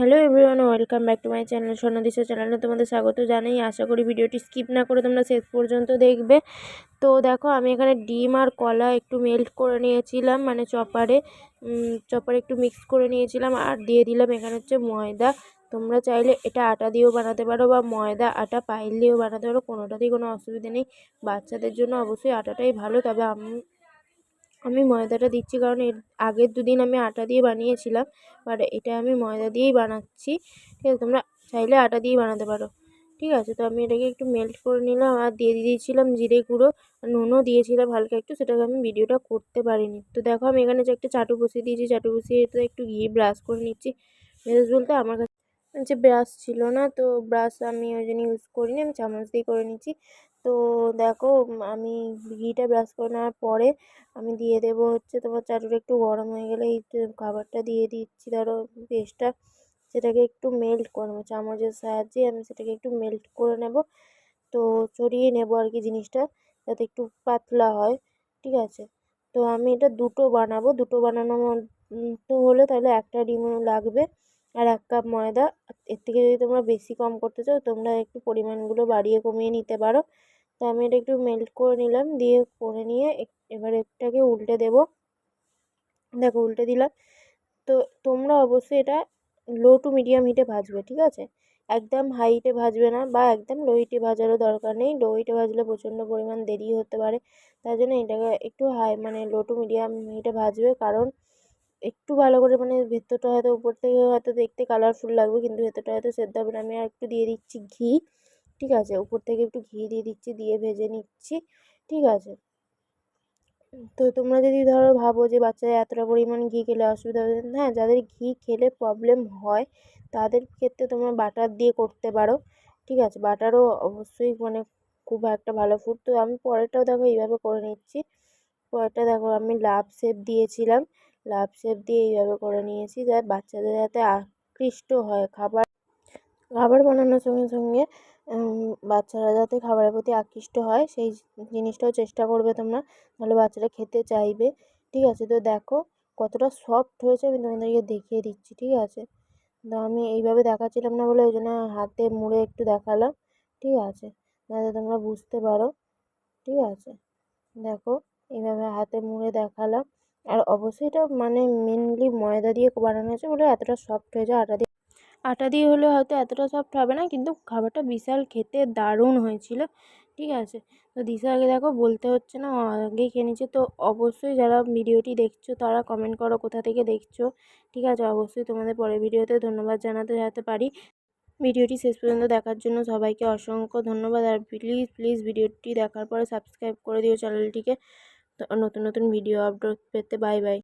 Hello everyone, welcome back to my channel Swarnadisha চ্যানেলে তোমাদের স্বাগত জানাই। আশা করি ভিডিওটি স্কিপ না করে তোমরা শেষ পর্যন্ত দেখবে। তো দেখো, আমি এখানে ডিম আর কলা একটু মেল্ট করে নিয়েছিলাম মানে চপারে চপারে একটু মিক্স করে নিয়েছিলাম আর দিয়ে দিলাম এখানে হচ্ছে ময়দা। তোমরা চাইলে এটা আটা দিয়েও বানাতে পারো বা ময়দা, আটা পাইল দিয়েও বানাতে পারো, কোনোটাতেই কোনো অসুবিধা নেই। বাচ্চাদের জন্য অবশ্যই আটাটাই ভালো, তবে আমি আমি ময়দাটা দিচ্ছি কারণ এর আগের দুদিন আমি আটা দিয়ে বানিয়েছিলাম। বাট এটা আমি ময়দা দিয়েই বানাচ্ছি। ঠিক আছে, তোমরা চাইলে আটা দিয়েই বানাতে পারো। ঠিক আছে, তো আমি এটাকে একটু মেল্ট করে নিলাম আর দিয়ে দিয়েছিলাম জিরে গুঁড়ো। নুনও দিয়েছিলাম হালকা একটু, সেটাকে আমি ভিডিওটা করতে পারিনি। তো দেখো, আমি এখানে যে একটা চাটু বসিয়ে দিয়েছি। চাটু বসিয়ে একটু ঘি ব্রাশ করে নিচ্ছি। মেজাজ বলতে আমার কাছে যে ব্রাশ ছিল না, তো ব্রাশ আমি ওই জন্য ইউজ করিনি, আমি চামচ দিয়ে করে নিচ্ছি। তো দেখো আমি ঘিটা ব্রাশ করে নেওয়ার পরে আমি দিয়ে দেবো হচ্ছে তোমার চাটুটা একটু গরম হয়ে গেলে এই খাবারটা দিয়ে দিচ্ছি, ধরো পেস্টটা সেটাকে একটু মেল্ট করে নেব। চামচের সাহায্যে আমি সেটাকে একটু মেল্ট করে নেব। তো চড়িয়ে নেব আর কি জিনিসটা, যাতে একটু পাতলা হয়, ঠিক আছে? তো আমি এটা দুটো বানাবো, দুটো বানানো তো হলে তাহলে একটা ডিমও লাগবে। আর এক কাপ ময়দা, এর থেকে যদি তোমরা বেশি কম করতে চাও, তোমরা একটু পরিমাণগুলো বাড়িয়ে কমিয়ে নিতে পারো। তো আমি এটা একটু মেল্ট করে নিলাম, দিয়ে করে নিয়ে এবার এটাকে উল্টে দেব। দেখো, উল্টে দিলাম। তো তোমরা অবশ্যই এটা লো টু মিডিয়াম হিটে ভাজবে, ঠিক আছে? একদম হাই হিটে ভাজবে না বা একদম লো হিটে ভাজারও দরকার নেই। লো হিটে ভাজলে প্রচণ্ড পরিমাণ দেরি হতে পারে। তাই জন্য এটাকে একটু হাই মানে লো টু মিডিয়াম হিটে ভাজবে। কারণ একটু ভালো করে মানে ভেতরটা হয়তো উপর থেকে হয়তো দেখতে কালারফুল লাগবে, কিন্তু ভেতরটা হয়তো সেদ্ধ হবে না। আমি আর একটু দিয়ে দিচ্ছি ঘি, ঠিক আছে? উপর থেকে একটু ঘি দিয়ে দিচ্ছি, দিয়ে ভেজে নিচ্ছি, ঠিক আছে? তো তোমরা যদি ধরো ভাবো যে বাচ্চাদের এতটা পরিমাণ ঘি খেলে অসুবিধা হবে হ্যাঁ যাদের ঘি খেলে প্রবলেম হয়, তাদের ক্ষেত্রে তোমরা বাটার দিয়ে করতে পারো, ঠিক আছে? বাটারও অবশ্যই মানে খুব একটা ভালো ফুড তো আমি পরেরটাও দেখো এইভাবে করে নিচ্ছি। পরেরটা দেখো আমি লাভ শেপ দিয়েছিলাম। লাভ শেপ দিয়ে এইভাবে করে নিয়েছি যা বাচ্চাদের যাতে আকৃষ্ট হয়। খাবার খাবার বানানোর সঙ্গে সঙ্গে বাচ্চারা যাতে খাবারের প্রতি আকৃষ্ট হয়, সেই জিনিসটাও চেষ্টা করবে তোমরা। তাহলে বাচ্চারা খেতে চাইবে। ঠিক আছে, তো দেখো কতটা সফট হয়েছে, আমি তোমাদেরকে দেখিয়ে দিচ্ছি, ঠিক আছে? তো আমি এইভাবে দেখাচ্ছিলাম না বলে ওই জন্য হাতে মুড়ে একটু দেখালাম, ঠিক আছে? যাতে তোমরা বুঝতে পারো, ঠিক আছে? দেখো, এইভাবে হাতে মুড়ে দেখালাম। আর অবশ্যই এটা মানে মেনলি ময়দা দিয়ে বানানো হয়েছে বলে এতটা সফট হয়েছে আটা দিয়ে। আটা দিয়ে হলে হয়তো এতটা সফট হবে না, কিন্তু খাবারটা বিশাল খেতে দারুণ হয়েছিল, ঠিক আছে? তো দিশাকে দেখো বলতে হচ্ছে না আগেই খেয়ে নিচ্ছে তো অবশ্যই যারা ভিডিওটি দেখছ, তারা কমেন্ট করো কোথা থেকে দেখছ, ঠিক আছে? অবশ্যই তোমাদের পরের ভিডিওতে ধন্যবাদ জানাতে যেতে পারি। ভিডিওটি শেষ পর্যন্ত দেখার জন্য সবাইকে অসংখ্য ধন্যবাদ, আর প্লিজ প্লিজ ভিডিওটি দেখার পরে সাবস্ক্রাইব করে দিও চ্যানেলটিকে। নতুন নতুন ভিডিও আপলোড পেতে বাই বাই